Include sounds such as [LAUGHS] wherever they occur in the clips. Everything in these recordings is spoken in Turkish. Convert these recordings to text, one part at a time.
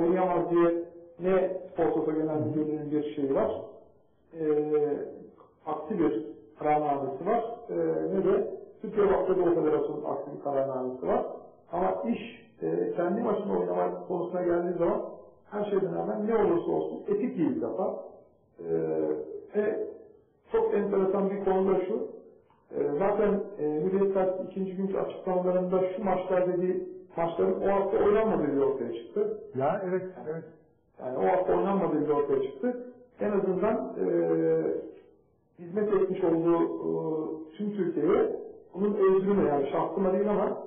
oynayamaz diye ne Spor Toto Genel Müdürlüğü'nün bir şeyi var, e, aksi bir kararnamesi var, e, ne de Türkiye Basketbol Federasyonu'nun aksi bir kararnamesi var. Ama iş e, kendi başına oynama konusuna geldiği zaman her şeyden hemen ne olursa olsun etik değil defa. E, ve çok enteresan bir konu da şu, e, zaten e, Hürriyet Gazetesi ikinci günkü açıklamalarında şu maçlar dediği maçların o hafta oynanmadığı bir ortaya çıktı. Ya evet, evet. Yani o hafta oynanmadığı bir ortaya çıktı. En azından e, hizmet etmiş olduğu e, tüm Türkiye'ye bunun özrünü yani şahsıma değil ama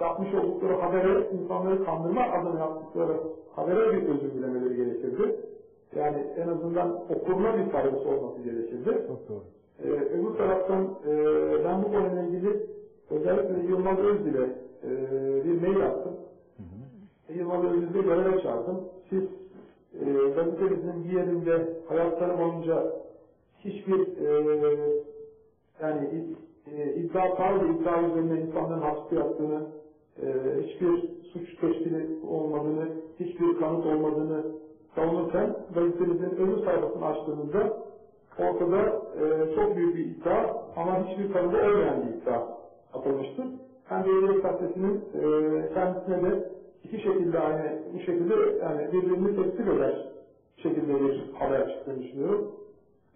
yapmış oldukları habere, insanları kandırma adına yaptıkları habere bir özür dilemeleri gerekirdi. Yani en azından okuruna bir faydası olması gerekirdi. Çok doğru. Ee, öbür taraftan e, ben bu konuyla ilgili özellikle Yılmaz Özdil'e e, bir mail attım. Hı hı. Yılmaz Özdil'e göreve çağırdım. Siz e, gazetemizin bir yerinde hayatları boyunca hiçbir e, yani e, iddia tarzı iddia üzerine insanların hapsi yattığını, e, hiçbir suç teşkili olmadığını, hiçbir kanıt olmadığını savunurken gazetemizin öbür sayfasını açtığımızda ortada e, çok büyük bir iddia ama hiçbir kanıtı olmayan bir iddia atılmıştır. Hem de Yedek Gazetesi'nin e, kendisine de iki şekilde aynı bu şekilde yani birbirini temsil eder şekilde bir haber çıktığını düşünüyorum.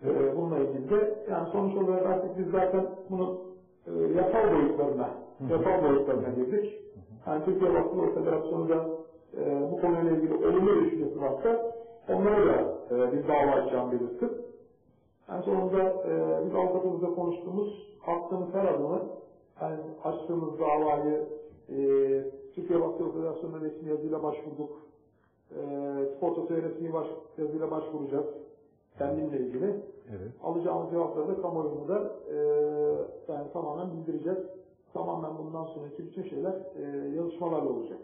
E, bununla ilgili de yani sonuç olarak artık biz zaten bunu e, yasal boyutlarına, yasal boyutlarına girdik. Yani Türkiye Basketbol Federasyonu da e, bu konuyla ilgili olumlu düşüncesi varsa onlara da e, bir dava açacağım belirttim. En sonunda e, biz avukatımızla konuştuğumuz attığımız her adımı yani açtığımız davayı e, Türkiye Basketbol Federasyonu'na resmi yazıyla başvurduk. E, Spor Toto'ya resmi baş, yazıyla başvuracağız. Kendimle ilgili. Evet. Alacağımız cevapları da kamuoyuna da e, yani tamamen bildireceğiz. Tamamen bundan sonraki bütün şeyler e, yazışmalarla olacak.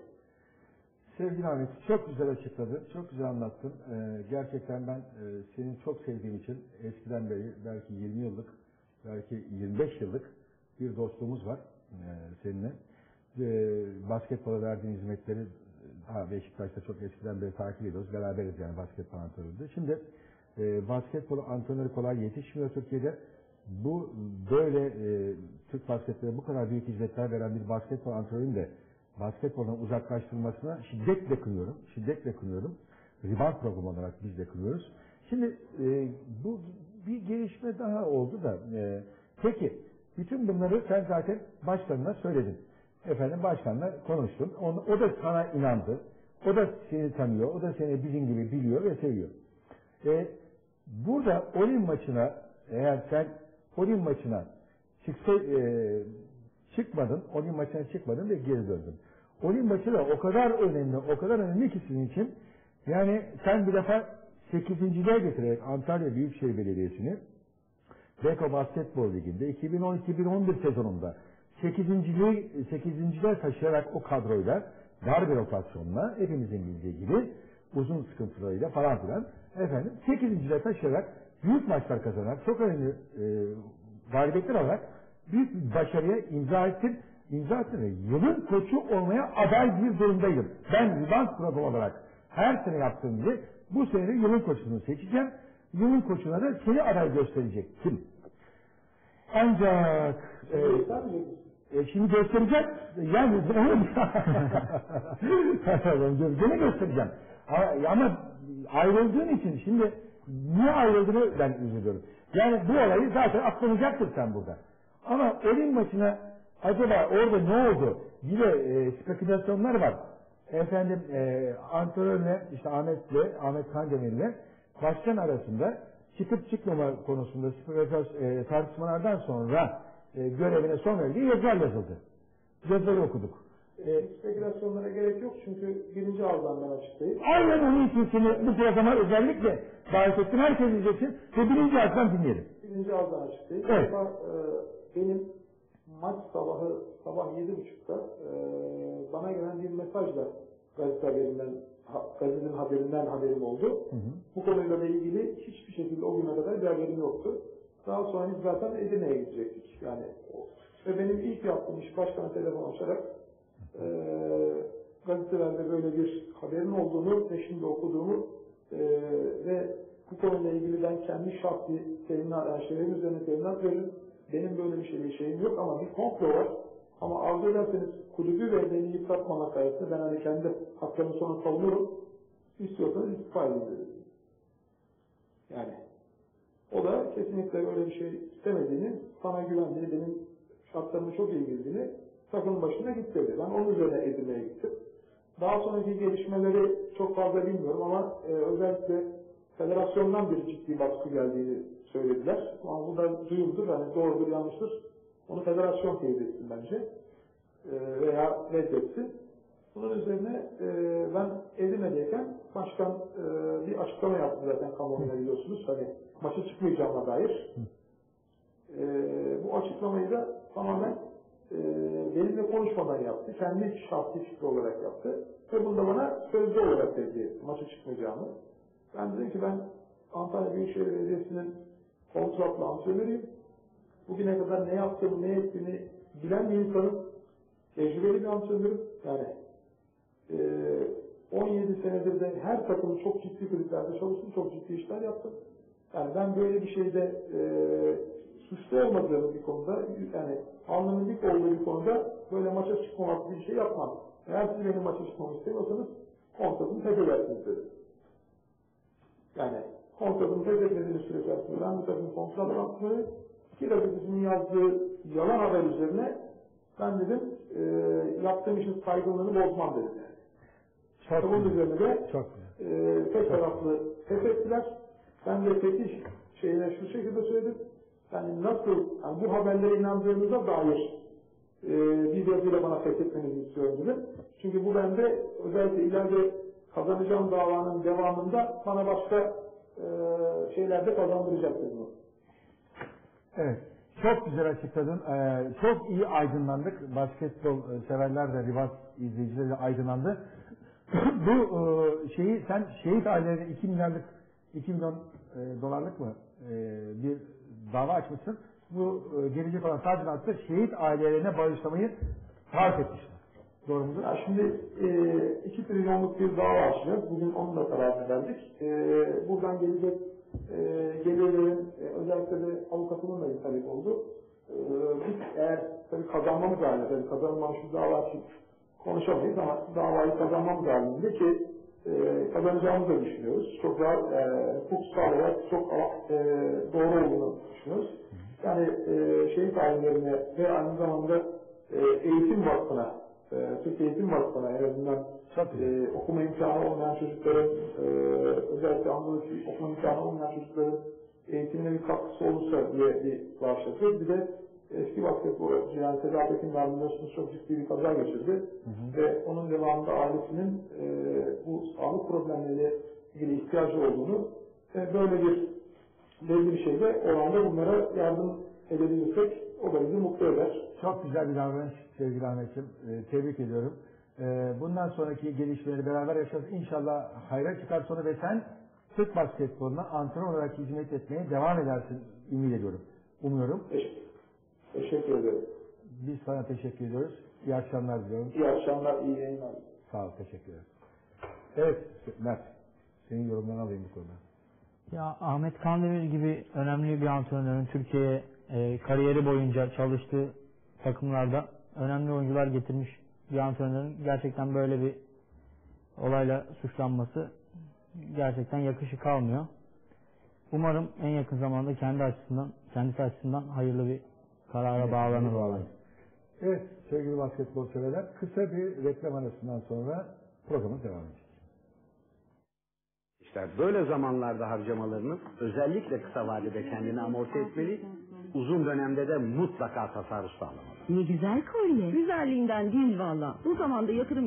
Sevgili Ahmet, çok güzel açıkladın, çok güzel anlattın. Ee, gerçekten ben e, senin çok sevdiğim için eskiden beri belki 20 yıllık, belki 25 yıllık bir dostluğumuz var e, seninle. E, basketbola verdiğin hizmetleri daha Beşiktaş'ta çok eskiden beri takip ediyoruz. Beraberiz yani basketbol antrenöründe. Şimdi e, basketbol antrenörü kolay yetişmiyor Türkiye'de. Bu böyle e, Türk basketboluna bu kadar büyük hizmetler veren bir basketbol antrenörünün de basketboldan uzaklaştırılmasına şiddetle kınıyorum. Şiddetle kınıyorum. Rebound programı olarak biz de kınıyoruz. Şimdi e, bu bir gelişme daha oldu da e, peki bütün bunları sen zaten başkanına söyledin. Efendim başkanla konuştun. O, o da sana inandı. O da seni tanıyor. O da seni bizim gibi biliyor ve seviyor. E, burada Olim maçına eğer sen Olim maçına çıksa, e, çıkmadın, Olim maçına çıkmadın ve geri döndün. Olim maçı da o kadar önemli, o kadar önemli ki sizin için. Yani sen bir defa 8.liğe getirerek Antalya Büyükşehir Belediyesi'ni Beko Basketbol Ligi'nde 2010-2011 sezonunda 8.liğe 8.liğe taşıyarak o kadroyla dar bir rotasyonla hepimizin bildiği gibi uzun sıkıntılarıyla falan filan efendim 8.liğe taşıyarak büyük maçlar kazanarak çok önemli e, galibiyetler alarak büyük bir başarıya imza ettin. İmza ettin ve yılın koçu olmaya aday bir durumdayım. Ben Ribans program olarak her sene yaptığım gibi bu sene yılın koçunu seçeceğim. Koçuna da seni aday gösterecektim. Ancak e, e, şimdi göstereceğim. Yani [LAUGHS] [LAUGHS] gene göstereceğim. Ama, ayrıldığın için şimdi niye ayrıldığını ben üzülüyorum. Yani bu olayı zaten aklanacaktır sen burada. Ama Olim maçına acaba orada ne oldu? Bir de e, spekülasyonlar var. Efendim e, antrenörle işte Ahmet'le, Ahmet Kandemir'le başkan arasında çıkıp çıkmama konusunda e, tartışmalardan sonra e, görevine son verdiği yazılar yazıldı. Yazıları okuduk. E, spekülasyonlara gerek yok çünkü birinci ağızdan ben açıklayayım. Aynen onun için seni bu programa özellikle davet ettim. Herkes izlesin ve birinci ağızdan dinleyelim. Birinci ağızdan açıklayayım. Evet. Ama, e, benim maç sabahı sabah yedi buçukta e, bana gelen bir mesajla gazete haberinden ha, gazetenin haberinden haberim oldu. Hı hı. Bu konuyla ilgili hiçbir şekilde o güne kadar bir haberim yoktu. Daha sonra biz zaten Edirne'ye gidecektik. Yani ve benim ilk yaptığım iş başkana telefon açarak e, gazetelerde böyle bir haberin olduğunu ve şimdi okuduğumu e, ve bu konuyla ilgili ben kendi şahsi teminat, yani şeylerim üzerine teminat veririm. Benim böyle bir şey, şeyim yok ama bir komplo var. Ama arzu ederseniz kulübü ve beni yıpratmamak sayesinde ben hani kendi haklarımı sonra savunurum. İstiyorsanız istifa edin. Yani o da kesinlikle öyle bir şey istemediğini, bana güvendiğini, benim şartlarımı çok iyi bildiğini takımın başına git dedi. Ben onun üzerine Edirne'ye gittim. Daha sonraki gelişmeleri çok fazla bilmiyorum ama e, özellikle federasyondan bir ciddi baskı geldiğini söylediler. Ama bu da duyumdur, yani doğrudur, yanlıştır. Onu federasyon teyit bence. E, veya reddetsin. Bunun üzerine e, ben Edirne'deyken başkan e, bir açıklama yaptı zaten kamuoyuna biliyorsunuz. Hani maça çıkmayacağıma dair. E, bu açıklamayı da tamamen e, benimle konuşmadan yaptı. Kendi şahsi fikri olarak yaptı. Ve bunu da bana sözlü olarak tezgah etti. Maça çıkmayacağımı. Ben dedim ki ben Antalya Büyükşehir Belediyesi'nin kontratlı antrenörüyüm. Bugüne kadar ne yaptığımı, ne ettiğini bilen bir insanım. Tecrübeli bir antrenörüm. Yani e, 17 senedir de her takım çok ciddi kulüplerde çalıştım, çok ciddi işler yaptım. Yani ben böyle bir şeyde e, suçlu olmadığım bir konuda, yani alnımın dik olduğu bir konuda böyle maça çıkmamak bir şey yapmam. Eğer siz benim maça çıkmamı istemiyorsanız kontratımı tek edersiniz dedim. Yani kontratımı tek etmediğiniz süre içerisinde ben bu takım kontrat antrenörü iki gazetecinin yazdığı yalan haber üzerine ben dedim e, yaptığım işin saygınlığını bozmam dedim. Yani. Çok Bunun üzerine de Çok e, tek taraflı fethettiler. Ben de fetiş şeyine şu şekilde söyledim. Yani nasıl, yani bu haberlere inandığınıza dair e, bir yazıyla bana fethetmenizi istiyorum dedim. Çünkü bu bende özellikle ileride kazanacağım davanın devamında bana başka e, şeylerde kazandıracak bunu. Evet. Çok güzel açıkladın. Ee, çok iyi aydınlandık. Basketbol e, severler de Rivas izleyicileri de aydınlandı. [COUGHS] Bu e, şeyi sen şehit ailelerine 2 milyarlık 2 milyon e, dolarlık mı e, bir dava açmışsın. Bu e, gelecek olan tazminatı şehit ailelerine bağışlamayı tarif etmişsin. Doğru mudur? Ya şimdi e, 2 trilyonluk bir dava açacağız. Bugün onun da kararını verdik. E, buradan gelecek e, gelirlerin e, özellikle de avukatımın da bir talep oldu. E, biz eğer tabii kazanmamız halinde, tabii kazanılmamış bir dava için konuşamayız ama davayı kazanmamız halinde ki e, kazanacağımızı da düşünüyoruz. Çok daha e, hukuksal olarak çok e, doğru olduğunu düşünüyoruz. Yani e, şehit ailelerine ve aynı zamanda e, eğitim vakfına, e, Türk Eğitim Vakfı'na en azından güzel. e, okuma imkanı olmayan çocukların, e, özellikle Anadolu'daki okuma imkanı olmayan çocukların eğitimine bir katkısı olursa diye bir bağışlatıyoruz. Bir de eski basketbolcu yani Sedat Ekin biliyorsunuz çok ciddi bir kaza geçirdi. Ve onun devamında ailesinin e, bu sağlık problemleriyle ilgili ihtiyacı olduğunu ve böyle bir belli bir şeyde oranda bunlara yardım edebilirsek o da bizi mutlu eder. Çok güzel bir davranış sevgili Ahmetciğim. Ee, tebrik ediyorum. Ee, bundan sonraki gelişmeleri beraber yaşarız. İnşallah hayra çıkar sonra ve sen Türk basketboluna antrenör olarak hizmet etmeye devam edersin ümit ediyorum. Umuyorum. Teşekkür, ederim. Biz sana teşekkür ediyoruz. İyi akşamlar diliyorum. İyi akşamlar, iyi yayınlar. Sağ ol, teşekkür ederiz. Evet, Mert. Senin yorumlarını alayım bu konuda. Ya Ahmet Kandemir gibi önemli bir antrenörün Türkiye'ye e, kariyeri boyunca çalıştığı takımlarda önemli oyuncular getirmiş bir antrenörün gerçekten böyle bir olayla suçlanması gerçekten yakışık almıyor. Umarım en yakın zamanda kendi açısından, kendisi açısından hayırlı bir karara bağlanır bu olay. Evet, sevgili basketbol severler. Kısa bir reklam arasından sonra programı devam edeceğiz. İşte böyle zamanlarda harcamalarınız özellikle kısa vadede kendini amorti etmeli, uzun dönemde de mutlaka tasarruf sağlamalı. Ne güzel kolye. Güzelliğinden değil valla. Bu zamanda yatırım